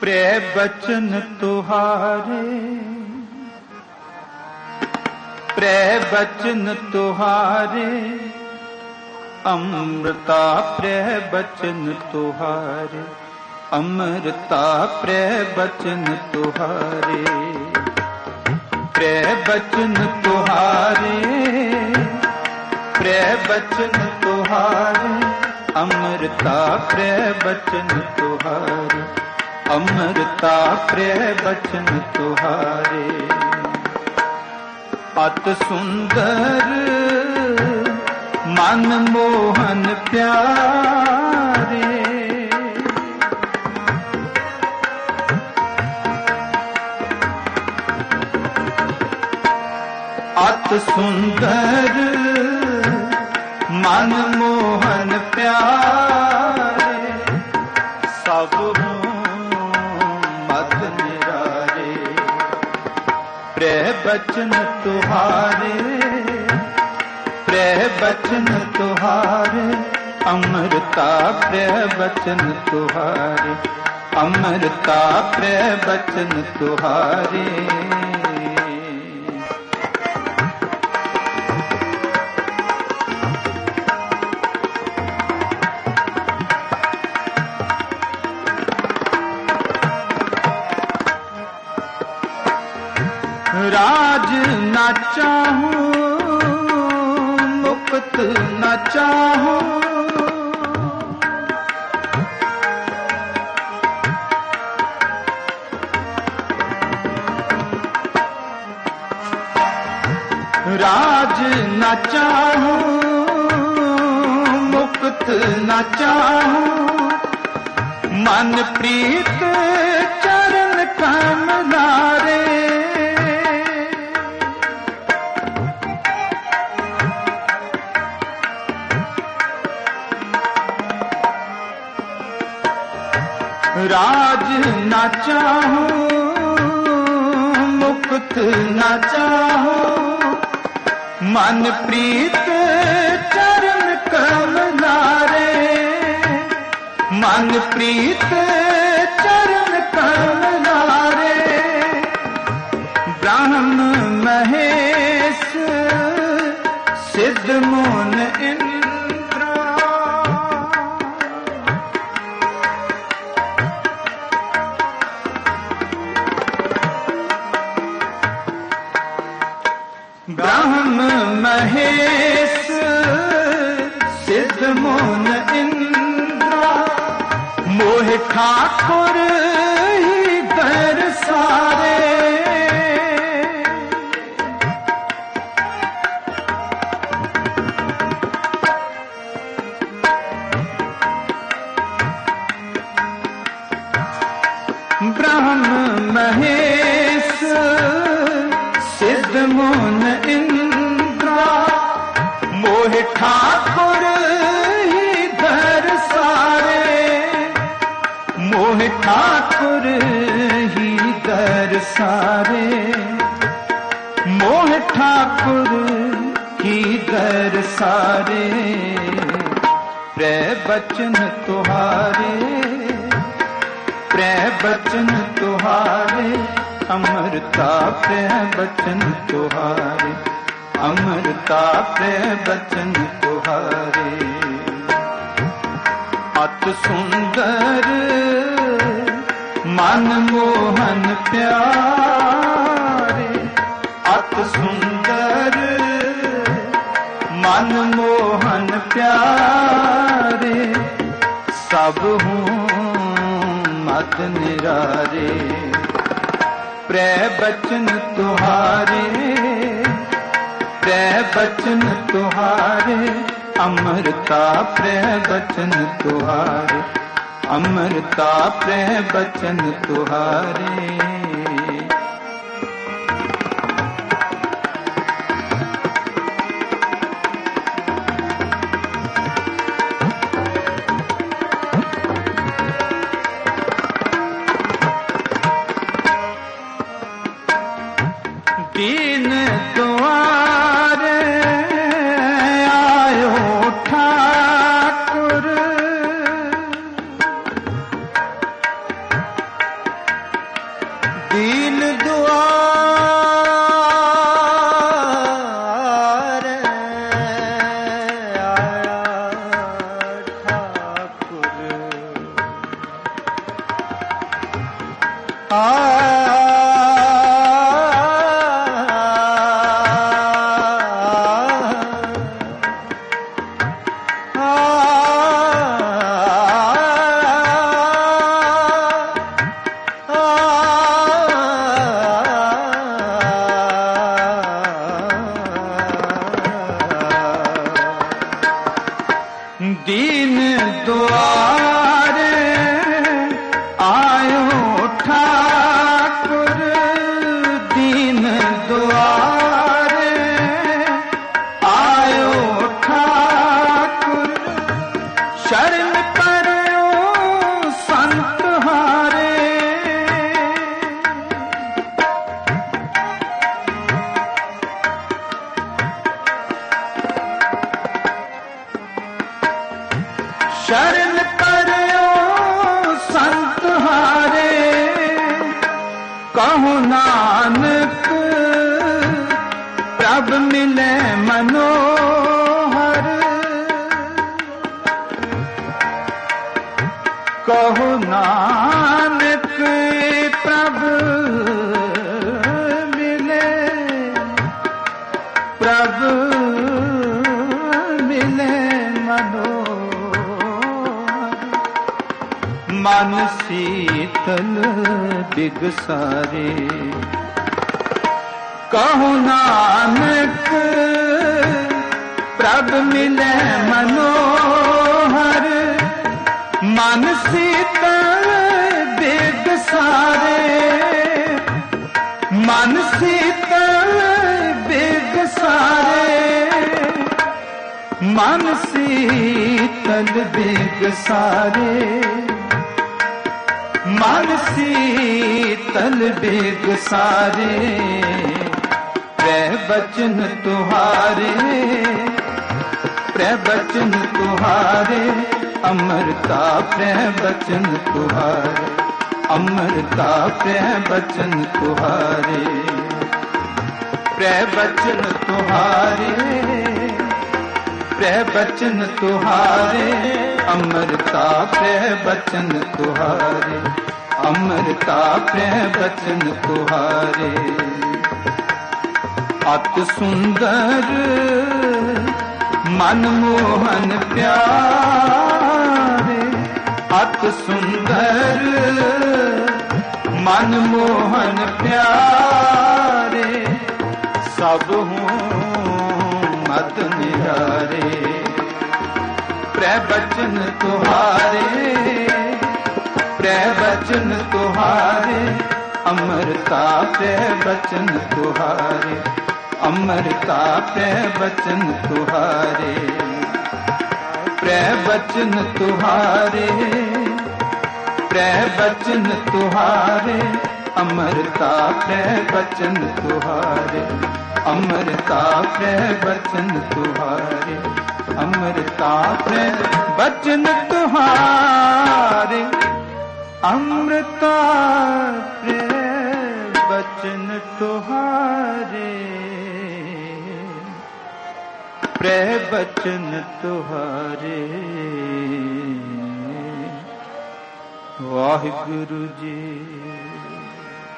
ਪ੍ਰੈ ਬਚਨ ਤੁਹਾਰੇ ਪ੍ਰੈ ਬਚਨ ਤੁਹਾਰੇ ਅੰਮ੍ਰਿਤਾ ਪ੍ਰੈ ਬਚਨ ਤੁਹਾਰੇ ਅੰਮ੍ਰਿਤਾ ਪ੍ਰੈ ਬਚਨ ਤੁਹਾਰੇ ਪ੍ਰੈ ਬਚਨ ਤੁਹਾਰੇ ਪ੍ਰੈ ਬਚਨ ਤੁਹਾਰੇ ਅੰਮ੍ਰਿਤਾ ਪ੍ਰੈ ਬਚਨ ਤੁਹਾਰੇ ਅੰਮ੍ਰਿਤਾ ਪ੍ਰੈ ਬਚਨ ਤੁਹਾਰੇ ਅਤ ਸੁੰਦਰ ਮਨ ਮੋਹਨ ਪਿਆਰੇ ਅਤ ਸੁੰਦਰ ਮਨ ਮੋਹਨ ਪਿਆਰੇ, ਸਭ ਹੂੰ ਮਤ ਨਿਰਾਰੇ ਪ੍ਰੈ ਬਚਨ ਤੁਹਾਰੇ ਪ੍ਰੈ ਬਚਨ ਤੁਹਾਰੇ, ਅੰਮ੍ਰਿਤਾ ਪ੍ਰੈ ਬਚਨ ਤੁਹਾਰੇ, ਅੰਮ੍ਰਿਤਾ ਪ੍ਰੈ ਬਚਨ ਤੁਹਾਰੇ। ਰਾਜ ਨਾ ਚਾਹੂੰ, ਮੁਕਤ ਨਾ ਚਾਹੂੰ। ਰਾਜ ਨਾ ਚਾਹੂੰ, ਮੁਕਤ ਨਾ ਚਾਹੂੰ। ਮਨ ਪ੍ਰੀਤ ਚਰਨ ਕਮ ਰਾਜ ਨਾ ਚਾਹੂੰ ਮੁਕਤ ਨਾ ਚਾਹੂੰ। ਮਨ ਪ੍ਰੀਤ ਚਰਨ ਕਮਲਾਰੇ ਮਨ ਪ੍ਰੀਤ महेश सिद्ध मोन इंद्रा मोह ठाकुर ही दर सारे ਠਾਕੁਰ ਹੀ ਦਰ ਸਾਰੇ ਮੋਹ ਠਾਕੁਰ ਹੀ ਦਰ ਸਾਰੇ ਪ੍ਰੈ ਬਚਨ ਤੁਹਾਰੇ ਪ੍ਰੈ ਬਚਨ ਤੁਹਾਰੇ ਅਮਰਤਾ ਪ੍ਰੈ ਬਚਨ ਤੁਹਾਰੇ ਅਮਰਤਾ ਪ੍ਰੈ ਬਚਨ ਤੁਹਾਰੇ ਅਤ ਸੁੰਦਰ ਮਨ ਮੋਹਨ ਪਿਆਰੇ, ਅਤ ਸੁੰਦਰ, ਮਨ ਮੋਹਨ ਪਿਆਰੇ, ਸਭ ਹੂੰ ਮਤ ਨਿਰਾਰੇ। ਪ੍ਰੈ ਬਚਨ ਤੁਹਾਰੇ ਪ੍ਰੈ ਬਚਨ ਤੁਹਾਰੇ, ਅਮਰਤਾ ਪ੍ਰੈ ਬਚਨ ਤੁਹਾਰੇ। तुहारे अमरता प्रै बचन तुहारे ਦੀਨ ਦੁਆਰ ਆਇਓ ਠਾਕੁਰ ਦੀਨ ਦੁਆਰ ਆਇਓ ਠਾਕੁਰ ਸ਼ਰਨ ਕਰਿਓ ਸੰਤ ਹਾਰੇ। ਕਹੋ ਨਾਨਕ ਪ੍ਰਭ ਮਿਲੇ ਮਨੋ ਮਨ ਸੀਤਲ ਬਿਗਸਾਰੇ ਕਹੋ ਨਾਨਕ, ਪ੍ਰਭ ਮਿਲੇ ਮਨੋਹਰ। ਮਨ ਸੀਤਲ ਬਿਗਸਾਰੇ ਮਨ ਸੀਤਲ ਬਿਗਸਾਰੇ ਮਨ ਸੀਤਲ ਬਿਗਸਾਰੇ ਮਨ ਸੀਤਲ ਬਿਗਸਾਰੇ ਪ੍ਰੈ ਬਚਨ ਤੁਹਾਰੇ ਪ੍ਰੈ ਬਚਨ ਤੁਹਾਰੇ ਅਮਰਤਾ ਪ੍ਰੈ ਬਚਨ ਤੁਹਾਰੇ ਅਮਰਤਾ ਪ੍ਰੈ ਬਚਨ ਤੁਹਾਰੇ ਪ੍ਰੈ ਬਚਨ ਤੁਹਾਰੇ ਪ੍ਰੈ ਬਚਨ ਤੁਹਾਰੇ ਅਮਰਤਾ ਪ੍ਰੈ ਬਚਨ ਤੁਹਾਰੇ ਅਮਰਤਾ ਪ੍ਰੈ ਬਚਨ ਤੁਹਾਰੇ ਅਤ ਸੁੰਦਰ ਮਨ ਮੋਹਨ ਪਿਆਰੇ ਅਤ ਸੁੰਦਰ ਮਨ ਮੋਹਨ ਪਿਆਰੇ ਸਭ ਹੂੰ ਮਤ ਨਿਹਾਰੇ ਪ੍ਰੈ ਬਚਨ ਤੁਹਾਰੇ ਅਮਰਤਾ ਪ੍ਰੈ ਬਚਨ ਤੁਹਾਰੇ ਅਮਰਤਾ ਪ੍ਰੈ ਬਚਨ ਤੁਹਾਰੇ ਪ੍ਰੈ ਬਚਨ ਤੁਹਾਰੇ ਪ੍ਰੈ ਬਚਨ ਤੁਹਾਰੇ ਅਮਰਤਾ ਪ੍ਰੈ ਬਚਨ ਤੁਹਾਰੇ ਅਮਰਤਾ ਪ੍ਰੈ ਬਚਨ ਤੁਹਾਰੇ ਅਮਰਤਾ ਪ੍ਰੈ ਬਚਨ ਤੁਹਾਰੇ ਅਮਰਤਾ ਪ੍ਰੈ ਬਚਨ ਤੁਹਾਰੇ। ਪ੍ਰੈ ਬਚਨ ਤੁਹਾਰੇ। ਵਾਹਿਗੁਰੂ ਜੀ